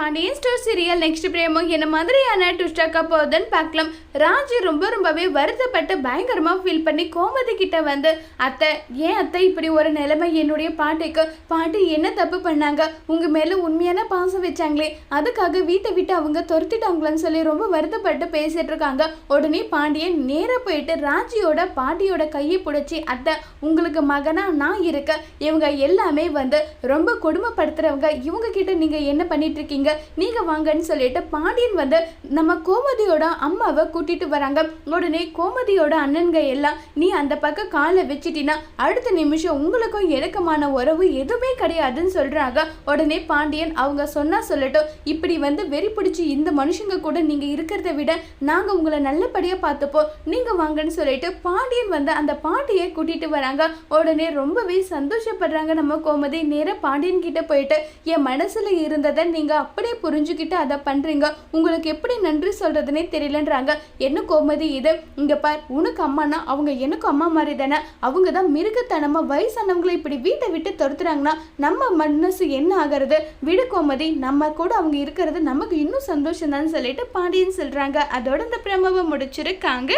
Pandian store serial next promo என்ன மாதிரியான ட்விஸ்டாக்க போகுதுன்னு பார்க்கலாம். ராஜு ரொம்ப ரொம்பவே வருத்தப்பட்டு பயங்கரமாக ஃபீல் பண்ணி கோமதி கிட்ட வந்து அத்தை ஏன் அத்தை இப்படி ஒரு நிலைமை? என்னுடைய பாட்டிக்கு பாட்டி என்ன தப்பு பண்ணாங்க? உங்கள் மேலே உண்மையான பாசம் வச்சாங்களே. அதுக்காக வீட்டை விட்டு அவங்க துரத்திட்டாங்களான்னு சொல்லி ரொம்ப வருத்தப்பட்டு பேசிட்டு இருக்காங்க. உடனே பாண்டியன் நேராக போயிட்டு ராஜியோட பாட்டியோட கையை பிடிச்சி அத்தை உங்களுக்கு மகனா நான் இருக்கேன். இவங்க எல்லாமே வந்து ரொம்ப கொடுமைப்படுத்துறவங்க. இவங்க கிட்ட நீங்கள் என்ன பண்ணிட்டு இருக்கீங்க? நீங்க வாங்கன்னு சொல்லிட்டு பாண்டியன் வந்து நம்ம கோமதியோட அம்மாவை கூட்டிட்டு வராங்க. உடனே கோமதியோட அண்ணன்க எல்லாம் நீ அந்த பக்கம் காலை வச்சிட்டினா அடுத்த நிமிஷம் உங்களுக்கும் எனக்குமான உறவு எதுவுமே கிடையாதுன்னு சொல்றாங்க. உடனே பாண்டியன் அவங்க சொன்னா சொல்லட்டும். இப்படி வந்து வெறி பிடிச்சி இந்த மனுஷங்க கூட நீங்க இருக்கிறத விட நாங்க உங்களை நல்லபடியா பார்த்துப்போம். நீங்க வாங்கன்னு சொல்லிட்டு பாண்டியன் வந்து அந்த பாட்டியை கூட்டிட்டு வராங்க. உடனே ரொம்பவே சந்தோஷப்படுறாங்க நம்ம கோமதி. நேரா பாண்டியன் கிட்ட போயிட்டு என் மனசுல இருந்ததை நீங்க அப்படியே புரிஞ்சுக்கிட்டு அதை பண்ணுறீங்க உங்களுக்கு எப்படி நன்றி சொல்கிறதுனே தெரியலன்றாங்க. என்ன கோமதி இது? இங்கே பார் உனக்கு அம்மானா அவங்க எனக்கு அம்மா மாதிரி தானே. அவங்க தான் மிருகத்தனமாக வயசானவங்களை இப்படி வீட்டை விட்டு துரத்துறாங்கன்னா நம்ம மனசு என்ன ஆகிறது? விடு கோமதி நம்ம கூட அவங்க இருக்கிறது நமக்கு இன்னும் சந்தோஷம் தான் சொல்லிட்டு பாண்டியன் சொல்கிறாங்க அதோட இந்த பிரமவை முடிச்சிருக்காங்க.